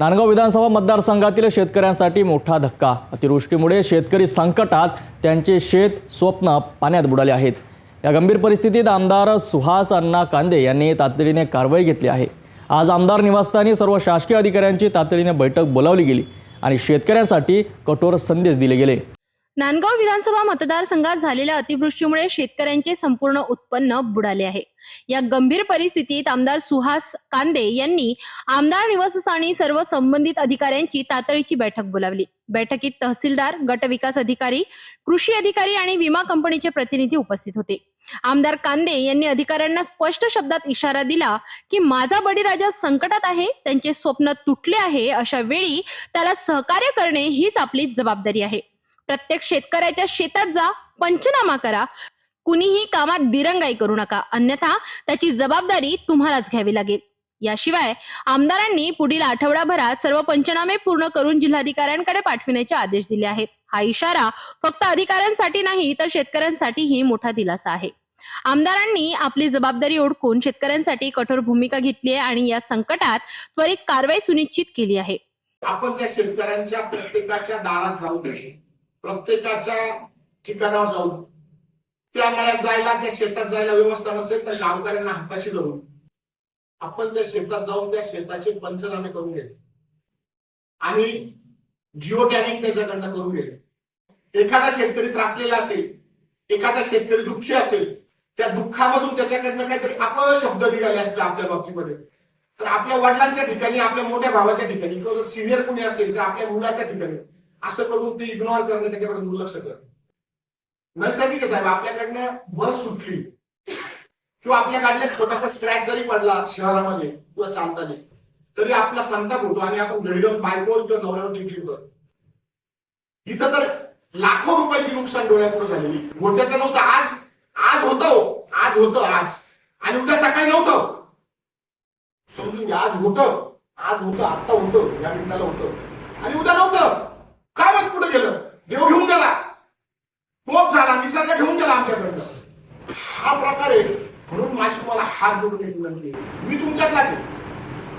नांदगाव विधानसभा मतदारसंघातील शेतकऱ्यांसाठी मोठा धक्का. अतिवृष्टीमुळे शेतकरी संकटात त्यांचे शेत स्वप्न पाण्यात बुडाले आहेत. या गंभीर परिस्थितीत आमदार सुहास अण्णा कांदे यांनी तातडीने कारवाई घेतली आहे. आज आमदार निवासस्थानी सर्व शासकीय अधिकाऱ्यांची तातडीने बैठक बोलावली गेली आणि शेतकऱ्यांसाठी कठोर संदेश दिले गेले. नांदगाव विधानसभा मतदारसंघात झालेल्या अतिवृष्टीमुळे शेतकऱ्यांचे संपूर्ण उत्पन्न बुडाले आहे. या गंभीर परिस्थितीत आमदार सुहास कांदे यांनी आमदार निवासस्थानी सर्व संबंधित अधिकाऱ्यांची तातडीची बैठक बोलावली. बैठकीत तहसीलदार गट विकास अधिकारी कृषी अधिकारी आणि विमा कंपनीचे प्रतिनिधी उपस्थित होते. आमदार कांदे यांनी अधिकाऱ्यांना स्पष्ट शब्दात इशारा दिला की माझा बळीराजा संकटात आहे त्यांचे स्वप्न तुटले आहे अशा वेळी त्याला सहकार्य करणे हीच आपली जबाबदारी आहे. प्रत्येक शेतकऱ्याच्या शेतात जा पंचनामा करा. कुणीही कामात दिरंगाई करू नका. अन्यथा त्याची जबाबदारी तुम्हालाच घ्यावी लागेल. याशिवाय आमदारांनी पुढील आठवडाभरात सर्व पंचनामे पूर्ण करून जिल्हाधिकाऱ्यांकडे पाठविण्याचे आदेश दिले आहेत. हा इशारा फक्त अधिकाऱ्यांसाठी नाही तर शेतकऱ्यांसाठीही मोठा दिलासा आहे. आमदारांनी आपली जबाबदारी ओळखून शेतकऱ्यांसाठी कठोर भूमिका घेतली आहे आणि या संकटात त्वरित कारवाई सुनिश्चित केली आहे. आपण त्या शेतकऱ्यांच्या प्रत्येकाच्या दारात जाऊ नये. प्रत्येकाच्या ठिकाणावर जाऊ त्या मळ्यात जायला त्या शेतात जायला व्यवस्था नसेल तर गावकऱ्यांना हाताशी धरून. आपण त्या शेतात जाऊन त्या शेताचे पंचनामे करून घेतले आणि जिओ टॅगिंग त्याच्याकडनं करून घेतले एखादा शेतकरी त्रासलेला असेल एखादा शेतकरी दुःखी असेल त्या दुःखामधून त्याच्याकडनं काहीतरी अपशब्द निघाले असतील आपल्या बाबतीमध्ये. तर आपल्या वडिलांच्या ठिकाणी आपल्या मोठ्या भावाच्या ठिकाणी किंवा सिनियर कोणी असेल तर आपल्या मुलाच्या ठिकाणी असं करून ते इग्नोर करणं त्याच्याकडे दुर्लक्ष करणं. नैसर्गिक आहे साहेब आपल्याकडनं बस सुटली. किंवा आपल्या गाडीला छोटासा स्क्रॅच जरी पडला शहरामध्ये किंवा चालताना तरी आपला संताप होतो आणि आपण घरी जाऊन बायकोवर किंवा नवऱ्यावर चिडचिड करतो. इथं तर लाखो रुपयाची नुकसान डोळ्यापुढे झालेली. गोट्याचं नव्हतं आज आज होतं हो. आज होतं आज. आणि उद्या सकाळी नव्हतं. समजून घ्या आज होतं. आज होतं आत्ता होतं. या मिनिटाला होतं. आणि उद्या नव्हतं. आमच्याकडनं हा प्रकार आहे. म्हणून माझी तुम्हाला हात जोडून एक विनंती मी तुमच्यातलाच आहे.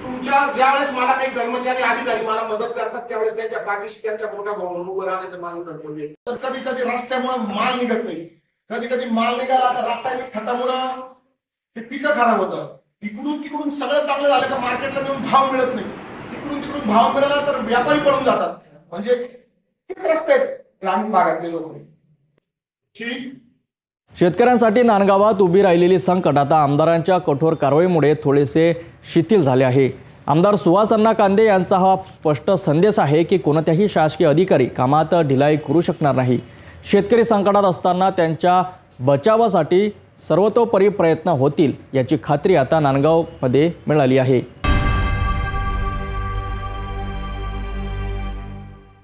तुमच्या ज्यावेळेस मला काही कर्मचारी अधिकारी मला मदत करतात त्यावेळेस त्यांच्या पाठीशी त्यांच्या मोठ्या भाऊ म्हणून उभं राहण्याचं मागणी कर्तव्य तर कधी कधी रस्त्यामुळे माल निघत नाही. कधी कधी माल निघाला तर रासायनिक खतामुळं ते पिकं खराब होतं इकडून तिकडून सगळं चांगलं झालं का मार्केटला देऊन भाव मिळत नाही. तिकडून तिकडून भाव मिळाला तर व्यापारी पडून जातात. म्हणजे रस्ते आहेत ग्रामीण भागातले लोक. ठीक? शेतकऱ्यांसाठी नांदगावात उभी राहिलेली संकट आता आमदारांच्या कठोर कारवाईमुळे थोडेसे शिथिल झाले आहे. आमदार सुहास अण्णा कांदे यांचा हा स्पष्ट संदेश आहे की कोणत्याही शासकीय अधिकारी कामात ढिलाई करू शकणार नाही. शेतकरी संकटात असताना त्यांच्या बचावासाठी सर्वतोपरी प्रयत्न होतील याची खात्री आता नांदगावमध्ये मिळाली आहे.